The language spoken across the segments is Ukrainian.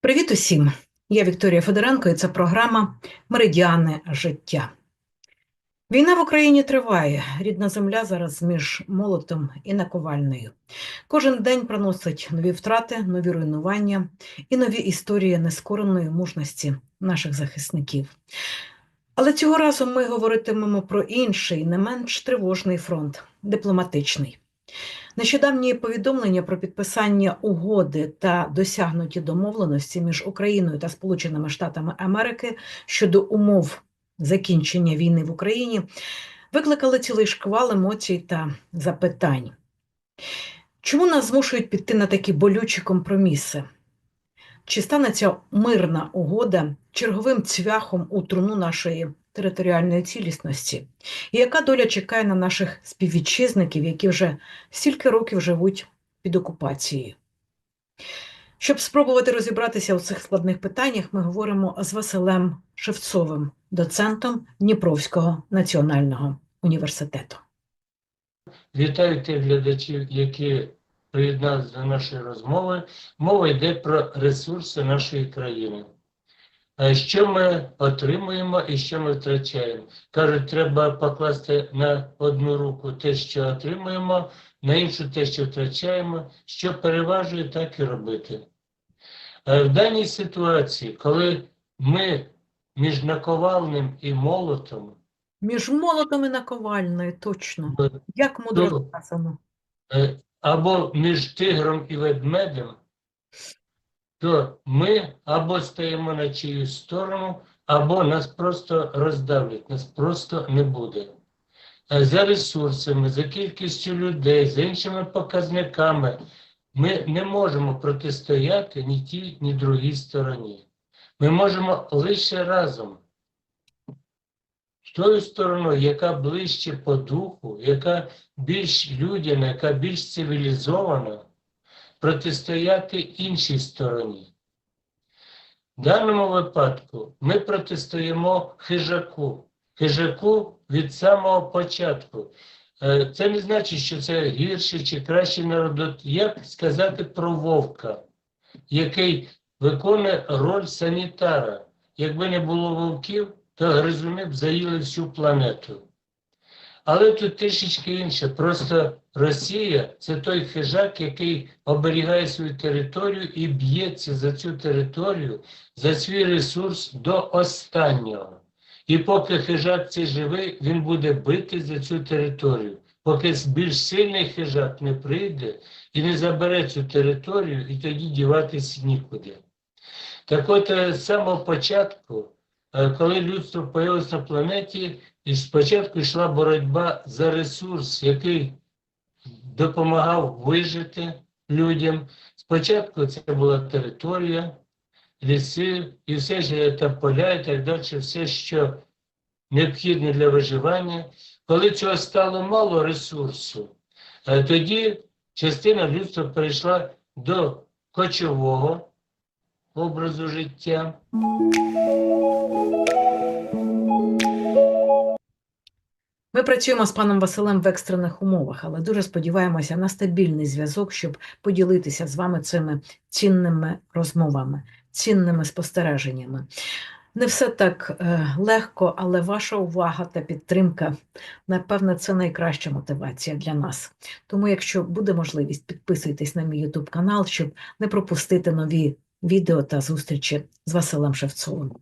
Привіт усім! Я Вікторія Федоренко, і це програма Меридіани життя. Війна в Україні триває. Рідна земля зараз між молотом і наковальнею. Кожен день приносить нові втрати, нові руйнування і нові історії нескореної мужності наших захисників. Але цього разу ми говоритимемо про інший, не менш тривожний фронт дипломатичний. Нещодавні повідомлення про підписання угоди та досягнуті домовленості між Україною та Сполученими Штатами Америки щодо умов закінчення війни в Україні викликали цілий шквал емоцій та запитань. Чому нас змушують піти на такі болючі компроміси? Чи стане ця мирна угода черговим цвяхом у труну нашої територіальної цілісності? І яка доля чекає на наших співвітчизників, які вже стільки років живуть під окупацією? Щоб спробувати розібратися у цих складних питаннях, ми говоримо з Василем Шевцовим, доцентом Дніпровського національного університету. Вітаю тих глядачів, які приєдналися до нашої розмови. Мова йде про ресурси нашої країни. Що ми отримуємо і що ми втрачаємо? Кажуть, треба покласти на одну руку те, що отримуємо, на іншу те, що втрачаємо, що переважує, так і робити. Е, В даній ситуації, коли ми між наковальним і молотом, Між молотом і наковальною, точно. е, Як мудро сказано. е, або між тигром і ведмедем, то ми або стаємо на чиюсь сторону, або нас просто роздавлять, нас просто не буде. Е, За ресурсами, за кількістю людей, за іншими показниками ми не можемо протистояти ні тій, ні другій стороні. Ми можемо лише разом. Тою стороною, яка ближче по духу, яка більш людяна, яка більш цивілізована, протистояти іншій стороні. В даному випадку ми протистоїмо хижаку, хижаку від самого початку. Е, Це не значить, що це гірше чи краще народ. Як сказати про вовка, який виконує роль санітара. Якби не було вовків, то гризуни б заїли всю планету. Але тут трішечки інше. Просто Росія це той хижак, який оберігає свою територію і б'ється за цю територію, за свій ресурс до останнього. І поки хижак цей живий, він буде бити за цю територію. Поки більш сильний хижак не прийде і не забере цю територію, і тоді діватись нікуди. Так от е, з самого початку, е, коли людство появилось на планеті, і спочатку йшла боротьба за ресурс, який допомагав вижити людям. Спочатку це була територія, ліси і все ж та поля, і так далі, все, що необхідне для виживання. Коли цього стало мало ресурсу, е, тоді частина людства перейшла до кочового образу життя. Ми працюємо з паном Василем в екстрених умовах, але дуже сподіваємося на стабільний зв'язок, щоб поділитися з вами цими цінними розмовами, цінними спостереженнями. Не все так е, легко, але ваша увага та підтримка, напевне, це найкраща мотивація для нас. Тому, якщо буде можливість, підписуйтесь на мій YouTube канал, щоб не пропустити нові відео та зустрічі з Василем Шевцовим.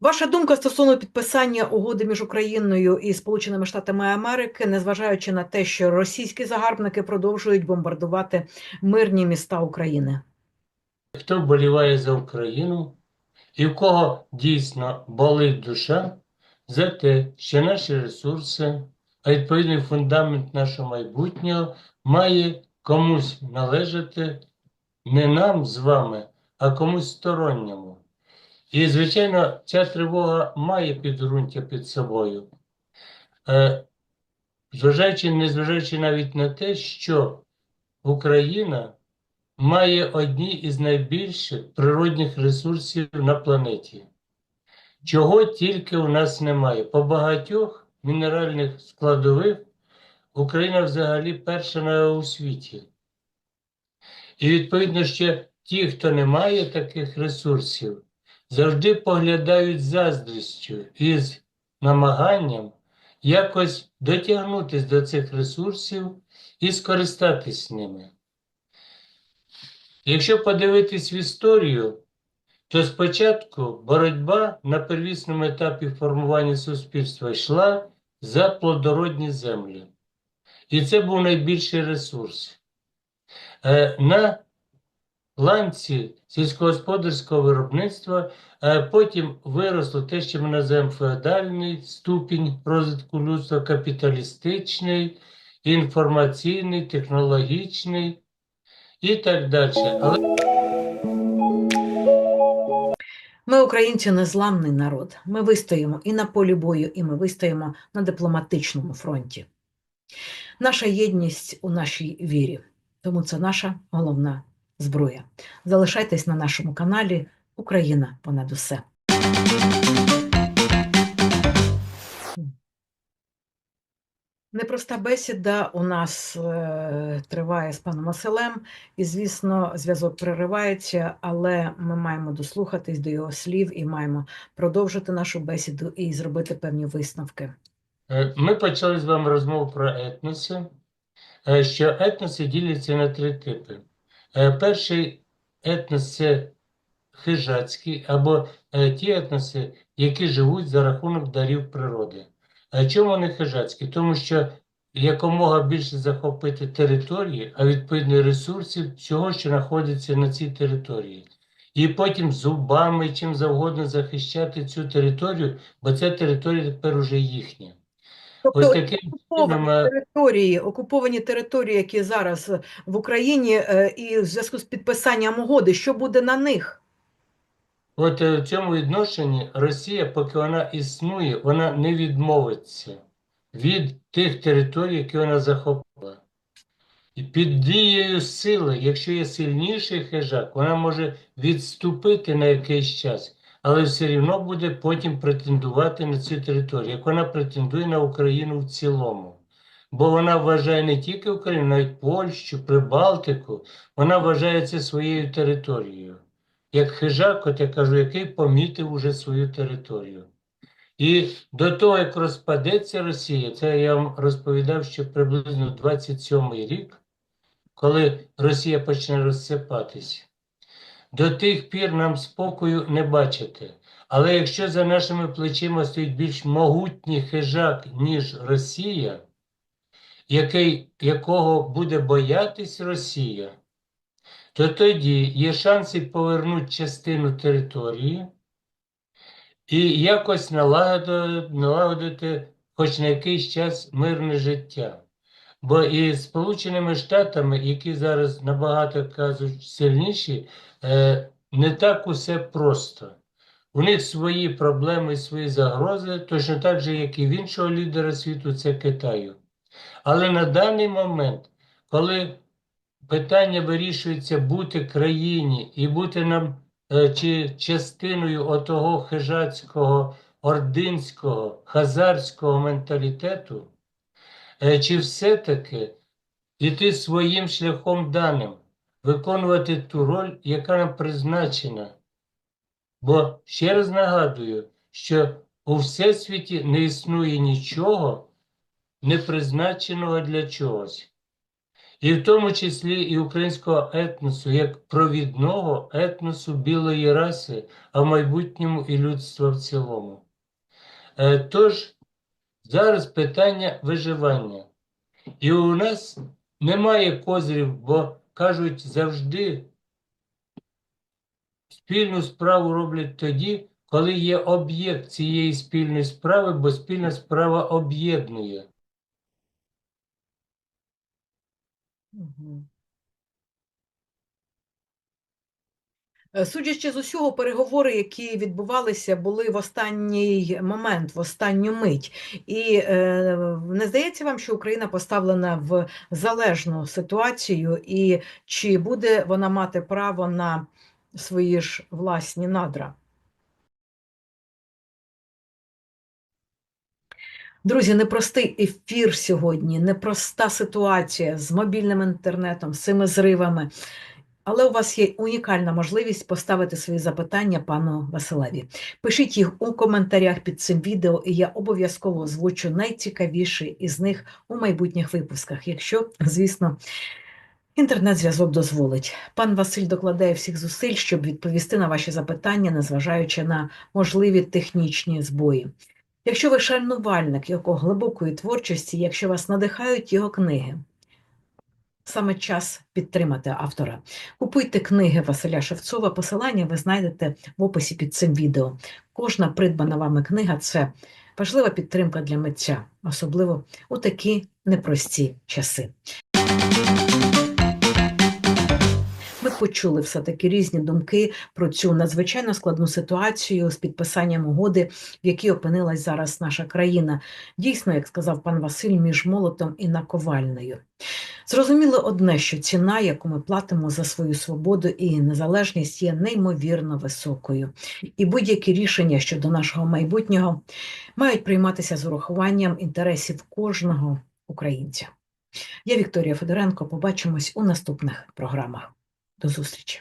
Ваша думка стосовно підписання угоди між Україною і Сполученими Штатами Америки, незважаючи на те, що російські загарбники продовжують бомбардувати мирні міста України. Хто вболіває за Україну, і в кого дійсно болить душа за те, що наші ресурси, а відповідний фундамент нашого майбутнього має комусь належати не нам з вами, а комусь сторонньому. І, звичайно, ця тривога має підґрунтя під собою. Е, зважаючи, незважаючи навіть на те, що Україна має одні із найбільших природних ресурсів на планеті. Чого тільки у нас немає. По багатьох мінеральних складових Україна взагалі перша на у світі. І відповідно, що ті, хто не має таких ресурсів, завжди поглядають заздрістю і з намаганням якось дотягнутися до цих ресурсів і скористатись ними. Якщо подивитись в історію, то спочатку боротьба на первісному етапі формування суспільства йшла за плодородні землі. І це був найбільший ресурс. Е, На ланці сільськогосподарського виробництва е, потім виросло те, що ми називаємо феодальний ступінь розвитку людства, капіталістичний, інформаційний, технологічний і так далі. Але Ми, українці, незламний народ. Ми вистоїмо і на полі бою, і ми вистоїмо на дипломатичному фронті. Наша єдність у нашій вірі, тому це наша головна зброя. Залишайтесь на нашому каналі Україна понад усе. Непроста бесіда у нас е, триває з паном Василем, і, звісно, зв'язок переривається, але ми маємо дослухатись до його слів і маємо продовжити нашу бесіду і зробити певні висновки. Е, Ми почали з вами розмову про етноси, е, що етноси діляться на три типи. Е, Перший етнос це хижацький, або е, ті етноси, які живуть за рахунок дарів природи. А чому вони хижацькі? Тому що якомога більше захопити території, а відповідно ресурсів всього, що знаходиться на цій території. І потім зубами чим завгодно захищати цю територію, бо ця територія тепер уже їхня. Ось Тобто таким окуповані е, території, окуповані території, які зараз в Україні, е, і в зв'язку з підписанням угоди, що буде на них? От е, в цьому відношенні Росія, поки вона існує, вона не відмовиться від тих територій, які вона захопила. І під дією сили, якщо є сильніший хижак, вона може відступити на якийсь час, але все рівно буде потім претендувати на цю територію, як вона претендує на Україну в цілому. Бо вона вважає не тільки Україну, навіть Польщу, Прибалтику, вона вважає це своєю територією як хижак, от я кажу, який помітив уже свою територію. І до того, як розпадеться Росія, це я вам розповідав, що приблизно 27-й рік, коли Росія почне розсипатись, до тих пір нам спокою не бачити. Але якщо за нашими плечима стоїть більш могутній хижак, ніж Росія, який, якого буде боятись Росія, то тоді є шанси повернути частину території і якось налагодити, налагодити хоч на якийсь час мирне життя. Бо і Сполученими Штатами, які зараз набагато кажуть сильніші, е, не так усе просто. У них свої проблеми, свої загрози, точно так же, як і в іншого лідера світу, це Китаю. Але на даний момент, коли питання вирішується бути країні і бути нам е, чи частиною отого хижацького, ординського, хазарського менталітету, чи все-таки йти своїм шляхом даним, виконувати ту роль, яка нам призначена. Бо ще раз нагадую, що у всесвіті не існує нічого, не призначеного для чогось. І в тому числі і українського етносу, як провідного етносу білої раси, а в майбутньому і людства в цілому. Е, Тож, зараз питання виживання. І у нас немає козирів, бо кажуть завжди спільну справу роблять тоді, коли є об'єкт цієї спільної справи, бо спільна справа об'єднує. Мгм. Судячи з усього, переговори, які відбувалися, були в останній момент, в останню мить. І е, не здається вам, що Україна поставлена в залежну ситуацію, і чи буде вона мати право на свої ж власні надра? Друзі, непростий ефір сьогодні, непроста ситуація з мобільним інтернетом, з цими зривами. Але у вас є унікальна можливість поставити свої запитання пану Василеві. Пишіть їх у коментарях під цим відео, і я обов'язково озвучу найцікавіші із них у майбутніх випусках, якщо, звісно, інтернет-зв'язок дозволить. Пан Василь докладає всіх зусиль, щоб відповісти на ваші запитання, незважаючи на можливі технічні збої. Якщо ви шанувальник його глибокої творчості, якщо вас надихають його книги, саме час підтримати автора. Купуйте книги Василя Шевцова. Посилання ви знайдете в описі під цим відео. Кожна придбана вами книга це важлива підтримка для митця, особливо у такі непрості часи. Почули все-таки різні думки про цю надзвичайно складну ситуацію з підписанням угоди, в якій опинилась зараз наша країна. Дійсно, як сказав пан Василь, між молотом і наковальнею. Зрозуміло одне, що ціна, яку ми платимо за свою свободу і незалежність, є неймовірно високою. І будь-які рішення щодо нашого майбутнього мають прийматися з урахуванням інтересів кожного українця. Я Вікторія Федоренко. Побачимось у наступних програмах. До зустрічі!